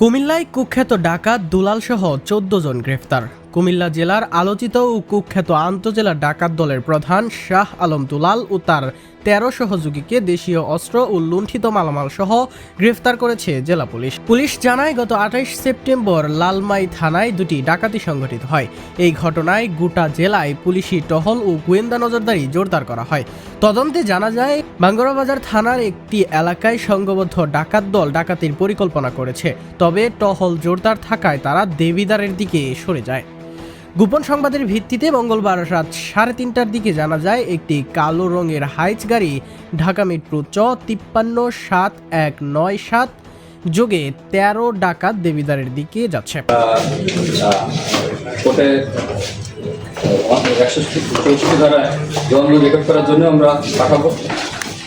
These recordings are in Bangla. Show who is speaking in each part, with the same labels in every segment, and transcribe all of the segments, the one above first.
Speaker 1: কুমিল্লায় কুখ্যাত ডাকাত দুলাল সহ চোদ্দ জন গ্রেফতার। কুমিল্লা জেলার আলোচিত ও কুখ্যাত আন্তজেলা ডাকাত দলের প্রধান শাহ আলম দুলাল ও তার তেরো সহযোগীকে দেশীয় অস্ত্র ও লুণ্ঠিত মালামাল সহ গ্রেফতার করেছে জেলা পুলিশ। পুলিশ জানায়, গত আঠাইশ সেপ্টেম্বর লালমাই থানায় দুটি ডাকাতি সংঘটিত হয়। এই ঘটনায় গোটা জেলায় পুলিশি টহল ও গোয়েন্দা নজরদারি জোরদার করা হয়। তদন্তে জানা যায়, বাঙ্গরাবাজার থানার একটি এলাকায় সংঘবদ্ধ ডাকাত দল ডাকাতির পরিকল্পনা করেছে। তবে টহল জোরদার থাকায় তারা দেবিদারের দিকে সরে যায়। গোপন সংবাদের ভিত্তিতে মঙ্গলবার রাত সাড়ে তিনটার দিকে জানা যায়, একটি কালো রঙের হাইচ গাড়ি ঢাকা মেট্রো চ তিপ্পান্ন সাত এক নয় সাত যোগে তেরো ডাকাত দেবিদারের দিকে যাচ্ছে।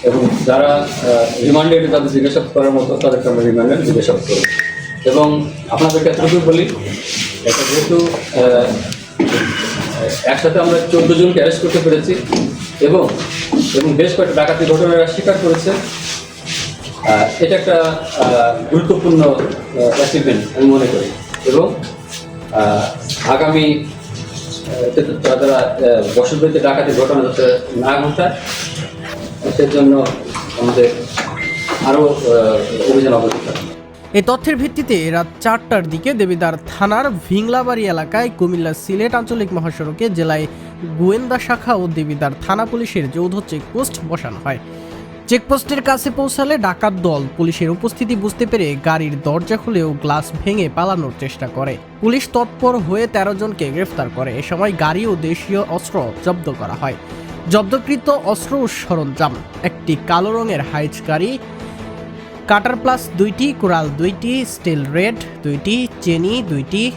Speaker 2: এবং যারা রিমান্ডে তাদের জিজ্ঞাসাবাদ করার মতো তাদেরকে আমরা রিমান্ডে জিজ্ঞাসাবাদ করব। এবং আপনাদেরকে এতটুকু বলি, এটা যেহেতু একসাথে আমরা চোদ্দ জনকে অ্যারেস্ট করতে পেরেছি এবং এবং বেশ কয়েকটা ডাকাতি ঘটনার স্বীকার করেছে। এটা একটা গুরুত্বপূর্ণ অ্যাচিভমেন্ট আমি মনে করি। এবং আগামী যারা বসতবাড়িতে ডাকাতি ঘটনা যাতে না ঘটায়, সেজন্য আমাদের আরও অভিযান অবস্থিত থাকবে।
Speaker 1: এই তথ্যের ভিত্তিতে রাত চারটার দিকে দেবিদার থানার ভিংলাবাড়ি এলাকায় কুমিল্লা সিলেট আঞ্চলিক মহাসড়কে জেলায় গোয়েন্দা শাখা ও দেবিদার থানা পুলিশের যৌথ চেকপোস্ট বসানো হয়। চেকপোস্টের কাছে পৌঁছালে ডাকাত দল পুলিশের উপস্থিতি বুঝতে পেরে গাড়ির দরজা খুলেও গ্লাস ভেঙে পালানোর চেষ্টা করে। পুলিশ তৎপর হয়ে তেরো জনকে গ্রেফতার করে। এ সময় গাড়ি ও দেশীয় অস্ত্র জব্দ করা হয়। জব্দকৃত অস্ত্র সরঞ্জাম, একটি কালো রঙের হাইচ গাড়ি কাটার প্লাস দুইটি কোরাল দুইটি, স্টিল রেড দুইটি, চেনি দুইটি,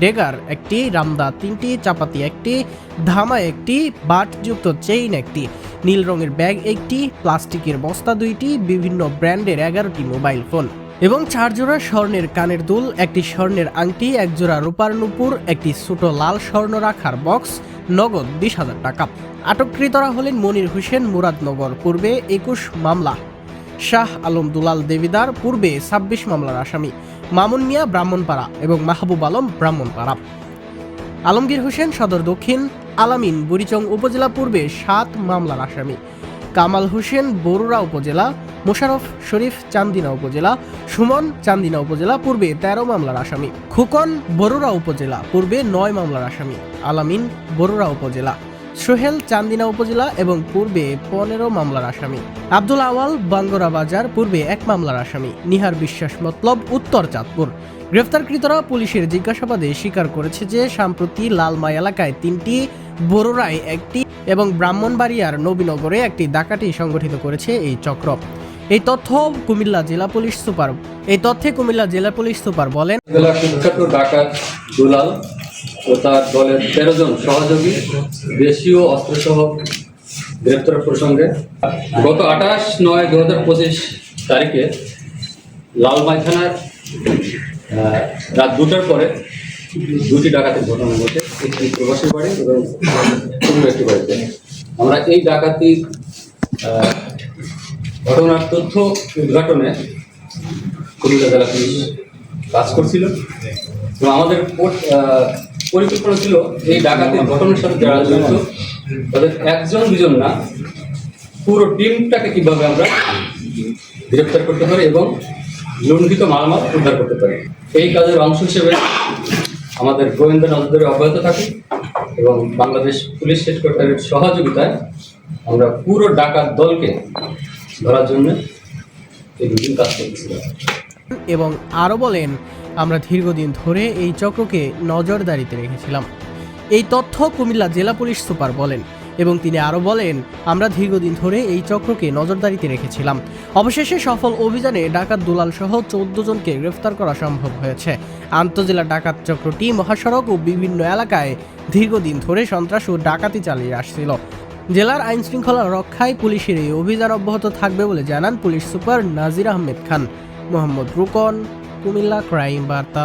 Speaker 1: ডেগার একটি, রামদা তিনটি, চাপাতি একটি, ধামা একটি, বাটযুক্ত চেইন একটি, নীল রঙের ব্যাগ একটি, প্লাস্টিকের বস্তা দুইটি, বিভিন্ন ব্র্যান্ডের এগারোটি মোবাইল ফোন এবং চার জোড়া স্বর্ণের কানের দুল, একটি স্বর্ণের আংটি, এক জোড়া রূপার নুপুর, একটি ছোট লাল স্বর্ণ রাখার বক্স, নগদ বিশ হাজার টাকা। আটককৃতরা হলেন মনির হোসেন মুরাদনগর, পূর্বে একুশ মামলা। শাহ আলম দুলাল দেবিদার পূর্বে ছাব্বিশ মামলার আসামি, মামুন মিয়া ব্রাহ্মণপাড়া এবং মাহবুব আলম ব্রাহ্মণপাড়া। আলমগীর হোসেন সদর দক্ষিণ, আলামিন বুড়িচং উপজেলা পূর্বে সাত মামলার আসামি, কামাল হোসেন বরুড়া উপজেলা, মোশারফ শরীফ চান্দিনা উপজেলা, সুমন চান্দিনা উপজেলা পূর্বে তেরো মামলার আসামি, খুকন বরুড়া উপজেলা পূর্বে নয় মামলার আসামি, আলামিন বরুড়া উপজেলা। সোহেল, চান্দিনা উপজেলা এবং পূর্বে পনেরো মামলার আসামি। আব্দুল আওয়াল, বাঙ্গরা বাজার, পূর্বে এক মামলার আসামি। নিহার বিশ্বাস মতলব, উত্তর চাঁদপুর। গ্রেফতারকৃতরা পুলিশের জিজ্ঞাসাবাদে স্বীকার করেছে যে, সম্প্রতি লালমাই এলাকায় তিনটি বড়রায় একটি এবং ব্রাহ্মণবাড়িয়ার নবীনগরে একটি ডাকাতি সংগঠিত করেছে এই চক্র। এই তথ্য কুমিল্লা জেলা পুলিশ সুপার, এই তথ্যে কুমিল্লা জেলা পুলিশ সুপার বলেন,
Speaker 2: জেলা কুখ্যাত ডাকাত দুলাল ও তার দলের তেরো জন সহযোগী দেশীয় অস্ত্রসহ গ্রেপ্তার প্রসঙ্গে গত আঠাশ নয় দু হাজার পঁচিশ তারিখে লালমাই থানার রাত দুটার পরে দুটি ডাকাতির ঘটনা ঘটে। একটি প্রবাসী বাড়ি এবং অন্য একটি বাড়িতে। আমরা এই ডাকাতির ঘটনার তথ্য উদ্ঘাটনে কুমিল্লা জেলা পুলিশ কাজ করছিল। এবং আমাদের পরিকল্পনা ছিল এই ডাকাতির ঘটনার সাথে যারা জড়িত তাদের একজন দুজন না, পুরো টিমটাকে কীভাবে আমরা গ্রেপ্তার করতে পারি এবং লুণ্ঠিত মালামাল উদ্ধার করতে পারি। এই কাজের অংশ হিসেবে আমাদের গোয়েন্দা নজরদারি অব্যাহত থাকে এবং বাংলাদেশ পুলিশ হেডকোয়ার্টারের সহযোগিতায় আমরা পুরো ডাকাত দলকে ধরার জন্য এই দুদিন কাজ করতেছিলাম
Speaker 1: এবং আরও বলেন, আমরা দীর্ঘদিন ধরে এই চক্রকে নজরদারিতে রেখেছিলাম। এই তথ্য কুমিল্লা জেলা পুলিশ সুপার বলেন এবং তিনি আরও বলেন, আমরা দীর্ঘদিন ধরে এই চক্রকে নজরদারিতে রেখেছিলাম। অবশেষে সফল অভিযানে ডাকাত দুলাল সহ চৌদ্দ জনকে গ্রেফতার করা সম্ভব হয়েছে। আন্তজেলা ডাকাত চক্রটি মহাসড়ক ও বিভিন্ন এলাকায় দীর্ঘদিন ধরে সন্ত্রাস ও ডাকাতি চালিয়ে আসছিল। জেলার আইন শৃঙ্খলা রক্ষায় পুলিশের এই অভিযান অব্যাহত থাকবে বলে জানান police super Nazir Ahmed Khan. Mohammad Rukon Comilla crime বার্তা।